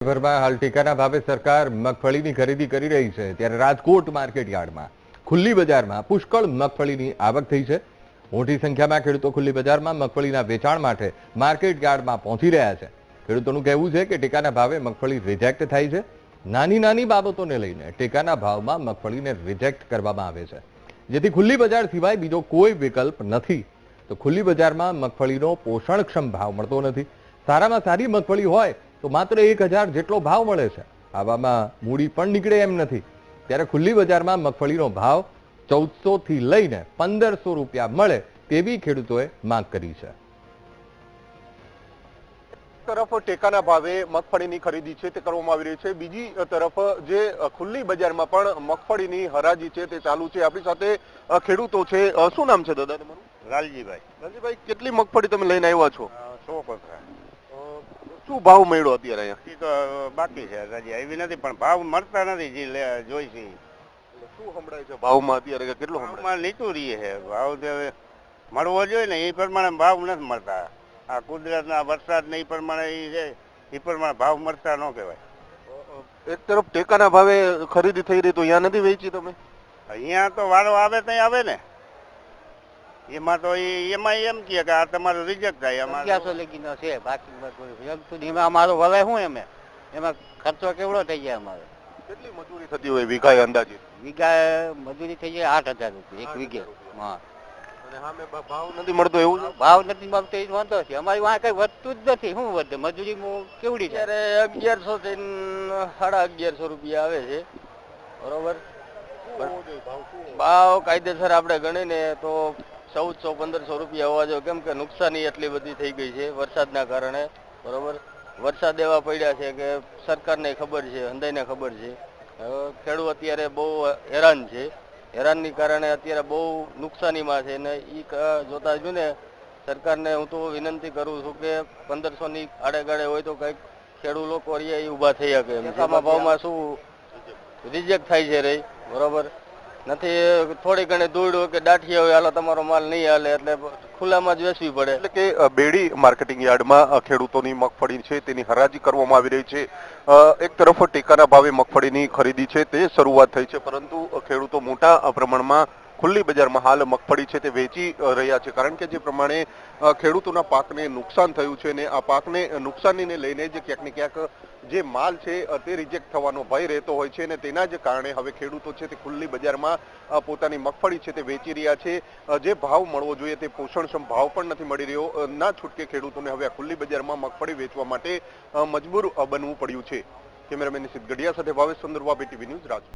ભરમાં હાલ ટેકાના ભાવે સરકાર મગફળીની ખરીદી કરી રહી છે. ત્યારે રાજકોટ માર્કેટ યાર્ડમાં, ખુલ્લી બજારમાં પુષ્કળ મગફળીની આવક થઈ છે. મોટી સંખ્યામાં ખેડૂતો ખુલ્લી બજારમાં મગફળીના વેચાણ માટે માર્કેટ યાર્ડમાં પહોંચી રહ્યા છે. ખેડૂતોનું કહેવું છે કે ટેકાના ભાવે મગફળી રિજેક્ટ થાય છે. નાની નાની બાબતોને લઈને ટેકાના ભાવમાં મગફળીને રિજેક્ટ કરવામાં આવે છે. જેથી ખુલ્લી બજાર સિવાય બીજો કોઈ વિકલ્પ નથી. તો ખુલ્લી બજારમાં મગફળીનો પોષણક્ષમ ભાવ મળતો નથી. સારામાં સારી મગફળી હોય તો માત્ર એક હજાર જેટલો ભાવ મળે છે. આવામાં મૂડી પણ નીકળે એમ નથી. ત્યારે ખુલ્લી બજારમાં મગફળીનો ભાવ ચૌદસો થી લઈને પંદરસો રૂપિયા મળે તેવી ખેડૂતોએ માંગ કરી છે. તરફ ટેકાના ભાવે મગફળીની ખરીદી છે તે કરવામાં આવી રહી છે. બીજી તરફ જે ખુલ્લી બજારમાં પણ મગફળીની હરાજી છે તે ચાલુ છે. આપણી સાથે ખેડૂતો છે. શું નામ છે દાદા તમારું? લાલજીભાઈ. લાલજીભાઈ કેટલી મગફળી તમે લઈને આવ્યા છો? સો કોથળા શું ભાવ મળ્યો અત્યારે અહીંયા? તો બાકી છે હજી આવી નથી પણ ભાવ મળતા નથી જે લે- જોઈ છે શું સંભળાય છે ભાવમાં અત્યારે કે કેટલું ભાવમાં નીચું રહીએ છે. ભાવ તો મળવો જોઈએ ને એ પ્રમાણે ભાવ નથી મળતા. આ કુદરતના વરસાદ ને એ પ્રમાણે એ છે એ પ્રમાણે ભાવ મળતા ન કહેવાય. એક તરફ ટેકાના ભાવે ખરીદી થઈ રહી તો અહીંયા નથી વેચી તમે? અહીંયા તો વારો આવે ત્યાં આવે ને. એમાં તો એમાં એમ કે આ તમારું રિજેક્ટ થાય અગિયારસો લગીનો છે બાકી એમ અમારો વલાય શું એમે? એમાં ખર્ચો કેવડો થઈ જાય અમારે? કેટલી મજૂરી થતી હોય વીઘાએ અંદાજે વીઘા મજૂરી થઈ જાય આઠ હજાર રૂપિયા એક વીઘે. હા. ભાવ નથી મળતો એવું ભાવ નથી મળતો એ જ વાંધો છે. અમારી વાંહે કઈ વધતું જ નથી. શું વધે? મજૂરી મો- કેવડી છે અગિયારસો થી સાડા અગિયારસો રૂપિયા આવે છે. બરોબર? ભાવ કાયદેસર આપણે ગણીને તો ચૌદસો પંદરસો રૂપિયા હોવા જોઈએ કેમ કે નુકસાની એટલી બધી થઈ ગઈ છે વરસાદના કારણે. બરોબર? વરસાદ એવા પડ્યા છે કે સરકારને ખબર છે હંદાઈને ખબર છે. ખેડૂત અત્યારે બહુ હેરાન છે. હેરાનની કારણે અત્યારે બહુ નુકસાનીમાં છે ને એ જોતા જો ને સરકારને હું તો વિનંતી કરું છું કે પંદરસોની આડેગાડે હોય તો કંઈક ખેડૂત લોકો એ ઊભા થઈ શકે ભાવમાં શું રિજેક્ટ થાય છે રે? બરોબર? નથી થોડી ઘણી દૂડ કે દાઠી હોય, હાલો તમારો માલ નહીં હાલે, એટલે ખુલ્લામાં જ વેચવી પડે. એટલે કે બેડી માર્કેટિંગ યાર્ડમાં ખેડૂતોની મગફળી છે, તેની હરાજી કરવામાં આવી રહી છે. એક તરફ ટેકાના ભાવે મગફળીની ખરીદી છે, તે શરૂઆત થઈ છે, પરંતુ ખેડૂતો મોટા પ્રમાણમાં ખુલ્લી બજારમાં હાલ મગફળી છે તે વેચી રહ્યા છે. કારણ કે જે પ્રમાણે ખેડૂતોના પાકને નુકસાન થયું છે ને આ પાકને નુકસાનીને લઈને જે ક્યાંક ક્યાંક જે માલ છે તે રિજેક્ટ થવાનો ભય રહેતો હોય છે ને તેના જ કારણે હવે ખેડૂતો છે તે ખુલ્લી બજારમાં પોતાની મગફળી છે તે વેચી રહ્યા છે. જે ભાવ મળવો જોઈએ તે પોષણક્ષમ ભાવ પણ નથી મળી રહ્યો. ના છૂટકે ખેડૂતોને હવે આ ખુલ્લી બજારમાં મગફળી વેચવા માટે મજબૂર બનવું પડ્યું છે. કેમેરામેન નિશિત ગઢિયા સાથે ભાવેશ સુંદરવા ટીવી ન્યૂઝ રાજકોટ.